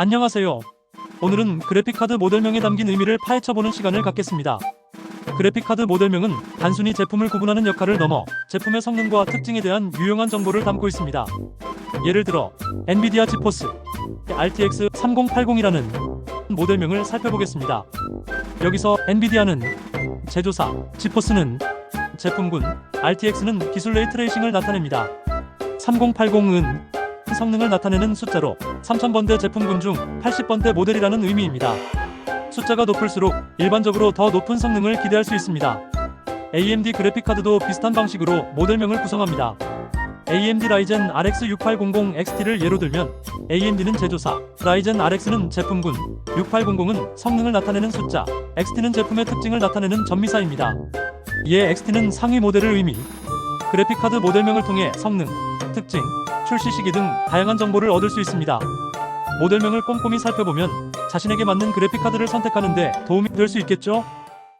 안녕하세요. 오늘은 그래픽카드 모델명에 담긴 의미를 파헤쳐보는 시간을 갖겠습니다. 그래픽카드 모델명은 단순히 제품을 구분하는 역할을 넘어 제품의 성능과 특징에 대한 유용한 정보를 담고 있습니다. 예를 들어 엔비디아 지포스 RTX 3080이라는 모델명을 살펴보겠습니다. 여기서 엔비디아는 제조사, 지포스는 제품군, RTX는 기술 레이트레이싱을 나타냅니다. 3080은 성능을 나타내는 숫자로 3000번대 제품군 중 80번대 모델이라는 의미입니다. 숫자가 높을수록 일반적으로 더 높은 성능을 기대할 수 있습니다. AMD 그래픽카드도 비슷한 방식으로 모델명을 구성합니다. AMD 라이젠 RX 6800 XT를 예로 들면 AMD는 제조사, 라이젠 RX는 제품군, 6800은 성능을 나타내는 숫자, XT는 제품의 특징을 나타내는 전미사입니다. 이에 XT는 상위 모델을 의미, 그래픽카드 모델명을 통해 성능, 특징, 출시 시기 등 다양한 정보를 얻을 수 있습니다. 모델명을 꼼꼼히 살펴보면 자신에게 맞는 그래픽카드를 선택하는 데 도움이 될 수 있겠죠?